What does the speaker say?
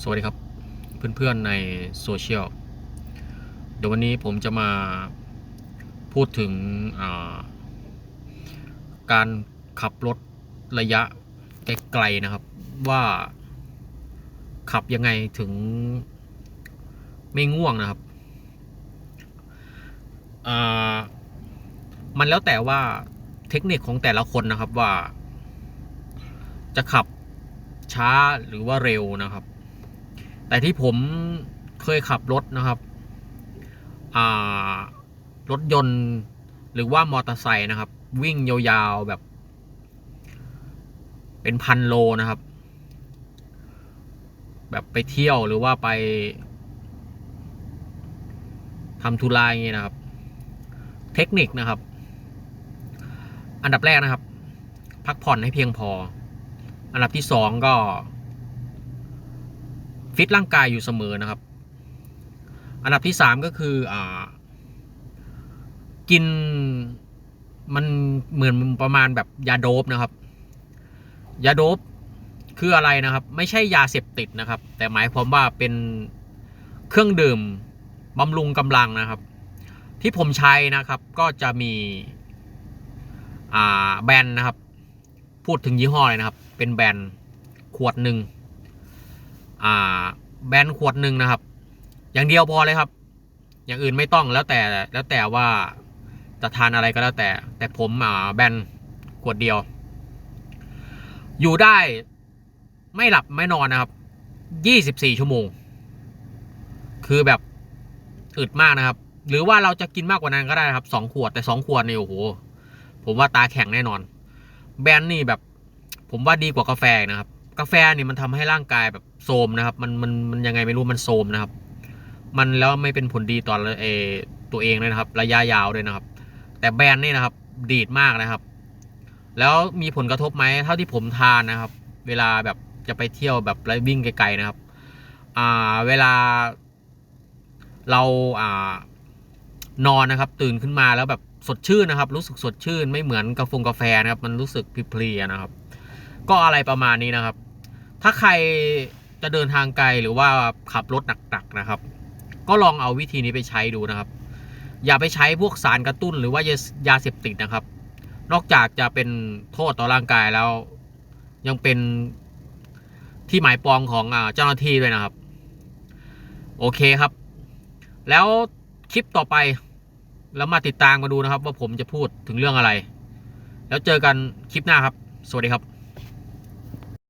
สวัสดีครับเพื่อนๆในโซเชียลเดี๋ยววันนี้ผมจะมาพูดถึงการขับรถระยะไกลๆนะครับ ว่าขับยังไงถึงไม่ง่วงนะครับมันแล้วแต่ว่าเทคนิคของแต่ละคนนะครับว่า จะขับ ช้าหรือว่าเร็วนะครับ แต่ที่ผมเคยขับรถนะครับรถยนต์ หรือว่ามอเตอร์ไซค์นะครับ วิ่งยาวๆแบบ เป็นพันโลนะครับ แบบไปเที่ยวหรือว่าไปทำธุระอย่างเงี้ยนะครับ เทคนิคนะครับ อันดับแรกนะครับ พักผ่อนให้เพียงพอ อันดับที่สองก็ ฟิตร่างกายอยู่เสมอนะครับ อันดับที่สามก็คืออ่ากินมันเหมือนประมาณแบบยาโดบนะครับ ยาโดบคืออะไรนะครับ ไม่ใช่ยาเสพติดนะครับ แต่หมายความว่าเป็นเครื่องดื่มบำรุงกำลังนะครับ ที่ผมใช้นะครับก็จะมีแบรนด์นะครับ พูดถึงยี่ห้อเลยนะครับ เป็นแบรนด์ขวดหนึ่งอ่า แบรนด์ขวดหนึ่งนะครับ อย่างเดียวพอเลยครับ อย่างอื่นไม่ต้องแล้วแต่แล้วแต่ว่าจะทานอะไรก็แล้วแต่ แต่ผมอ่าแบรนด์ขวดเดียว อยู่ได้ไม่หลับไม่นอนนะครับยี่สิบสี่ชั่วโมง คือแบบอึดมากนะครับ หรือว่าเราจะกินมากกว่านั้นก็ได้นะครับสองขวดแต่สองขวดเนี่ยโอ้โหผมว่าตาแข็งแน่นอน แบรนด์นี่แบบ ผมว่าดีกว่ากาแฟนะครับ กาแฟนี่มันทำให้ร่างกายแบบโทมนะครับ มันมันมันยังไงไม่รู้มันโทมนะครับ มันแล้วไม่เป็นผลดีต่อเออตัวเองเลยนะครับ ระยะยาวด้วยนะครับ แต่แบรนด์นี่นะครับ ดีดมากนะครับ แล้วมีผลกระทบไหมเท่าที่ผมทานนะครับ เวลาแบบจะไปเที่ยวแบบไวิ่งไกลๆนะครับ อ่าเวลา เราอ่านอนนะครับ ตื่นขึ้นมาแล้วแบบ สดชื่นนะครับ รู้สึกสดชื่นไม่เหมือนกาแฟกาแฟนะครับ มันรู้สึกเพลียนะครับ ก็อะไรประมาณนี้นะครับ ถ้าใครจะเดินทางไกลหรือว่าขับรถหนักๆนะครับ ก็ลองเอาวิธีนี้ไปใช้ดูนะครับ อย่าไปใช้พวกสารกระตุ้นหรือว่ายาเสพติดนะครับ นอกจากจะเป็นโทษต่อร่างกายแล้ว ยังเป็นที่หมายปองของเจ้าหน้าที่ด้วยนะครับ โอเคครับ แล้วคลิปต่อไป แล้วมาติดตามมาดูนะครับ ว่าผมจะพูดถึงเรื่องอะไร แล้วเจอกันคลิปหน้าครับ สวัสดีครับ